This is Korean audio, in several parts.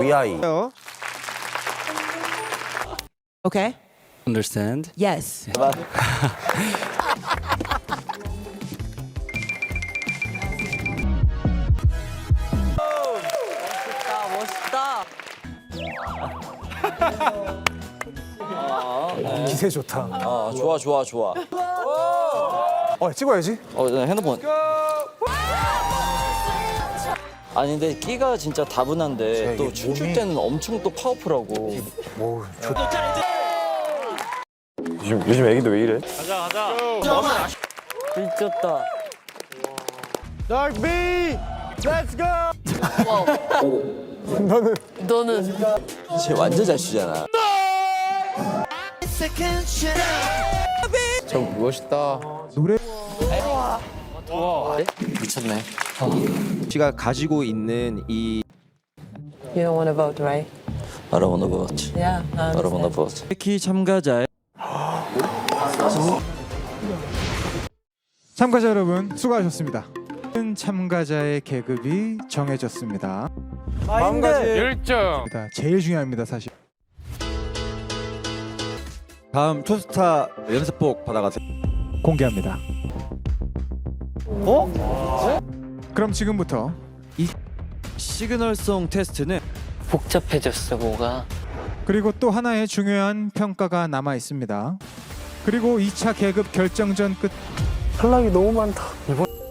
위아이. Okay. Understand? Yes. 기세 좋다. 아 좋아 좋아 좋아. 어 찍어야지. 어 네, 핸드폰. 아니 근데 끼가 진짜 다분한데 또 춤출 때는 엄청 또 파워풀하고. 오 좋. 요즘 요즘 애기도 왜 이래? 미쳤다. 너는 쟤 완전 잘 추잖아. 미쳤네. 씨가 가지고 있는 이 You don't want to vote, right? 알아보나 보지. Yeah. I 알아보나 understand. 보지. 키 참가자의 참가자 여러분 수고하셨습니다. 참가자의 계급이 정해졌습니다. 열정. 제일 중요합니다 사실. 다음 투스타 연습복 받아가세요. 공개합니다. 어? 그럼 지금부터 시그널송 테스트는 복잡해졌어 뭐가. 그리고 또 하나의 중요한 평가가 남아 있습니다. 그리고 2차 계급 결정전 끝.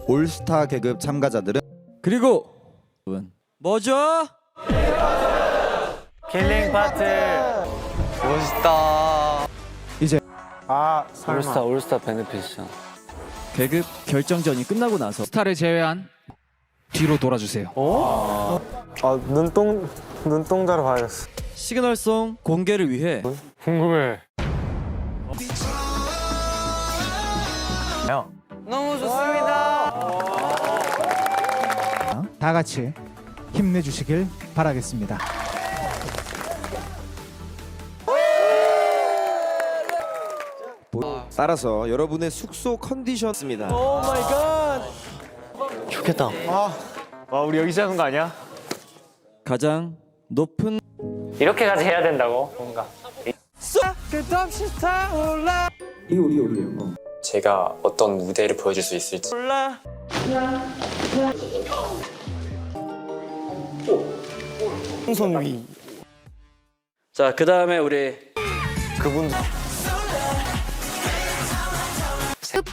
올스타 계급 참가자들은 그리고 뭐죠? 킬링 파트. 멋있다. 아 올스타 올스타 베네핏이잖아 계급 결정전이 끝나고 나서 스타를 제외한 뒤로 돌아주세요. 아 눈동 눈동자로 봐야겠어. 시그널송 공개를 위해 궁금해. 너무 좋습니다 다 같이 힘내주시길 바라겠습니다. 따라서 여러분의 숙소 컨디션입니다. 좋겠다. 와 우리 여기 시작한 거 아니야? 가장 높은 이렇게까지 해야 된다고? 뭔가. 제가 어떤 무대를 보여줄 수 있을지. 자, 그 다음에 우리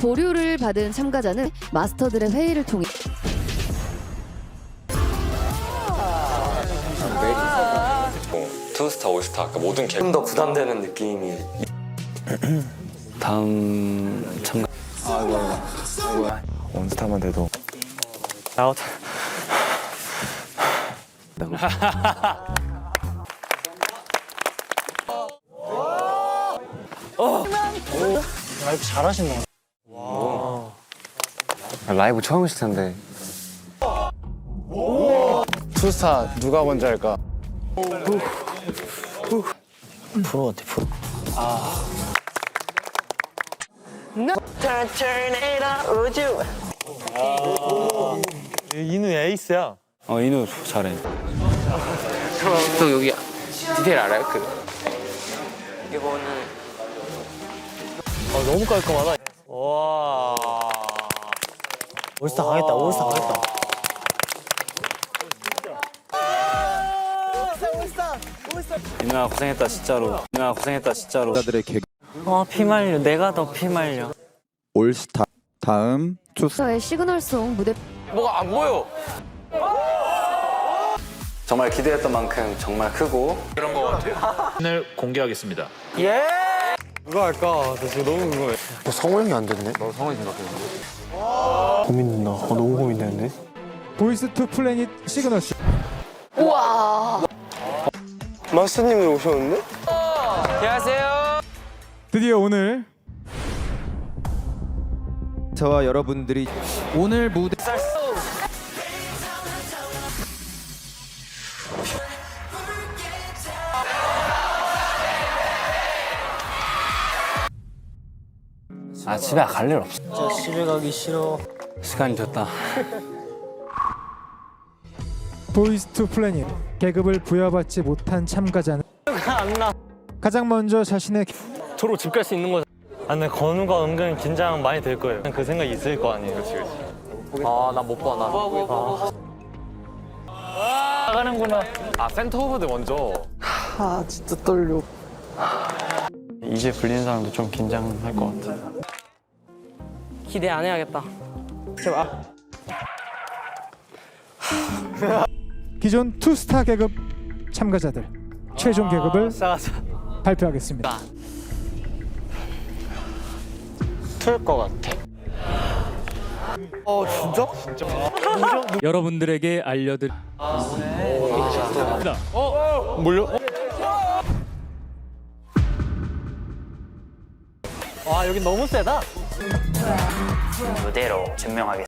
보류를 받은 참가자는 마스터들의 회의를 통해 투스타 올스타 그러니까 모든 개 좀더 부담되는 느낌이. 다음 참가 원스타만 돼도. 아웃 라이브 처음이실 텐데. 투스타 누가 먼저 할까? 프로 같아, 프로. 이누 에이스야. 어 이누 잘해 형 여기 디테일 알아요? 그 너무 깔끔하다. 와. 올스타 가겠다, 올스타 가겠다. 이누야 고생했다 진짜로. 이누야 고생했다 진짜로. 자들의 계급 아 피말려. 내가 더 피말려. 올스타 다음 투스타 의 시그널송 무대 뭐가 안 보여. 정말 기대했던 만큼 정말 크고. 오늘 공개하겠습니다. 고민된다. 어, 너무 고민되는데. 보이스 투 플래닛 시그널 씨. 마스터님이 오셨는데? 안녕하세요 드디어 오늘 저와 여러분들이 오늘 무대 아 집에 갈일 없어 진짜 집에 가기 싫어. 시간이 됐다 보이스 투 플래닛 계급을 부여받지 못한 참가자는 가장 먼저 자신의 저로 집 갈 수 있는. 아, 근데 건우가 은근 긴장 많이 될 거예요. 그 생각 있을 거 아니에요. 그렇지, 그렇지. 아, 나 못 봐, 나. 아. 나가는구나. 아 센터 오브드 먼저. 아, 진짜 떨려. 이제 불리는 사람도 좀 긴장할 것 같아. 기대 안 해야겠다. 제발. 기존 투스타 계급 참가자들 최종 계급을 싸가자. 발표하겠습니다. 틀것 같아. 어, 진짜? 여러분들에게 알려드릴 몰려? 와, 여기 너무 세다. 무대로 증명하겠습니다.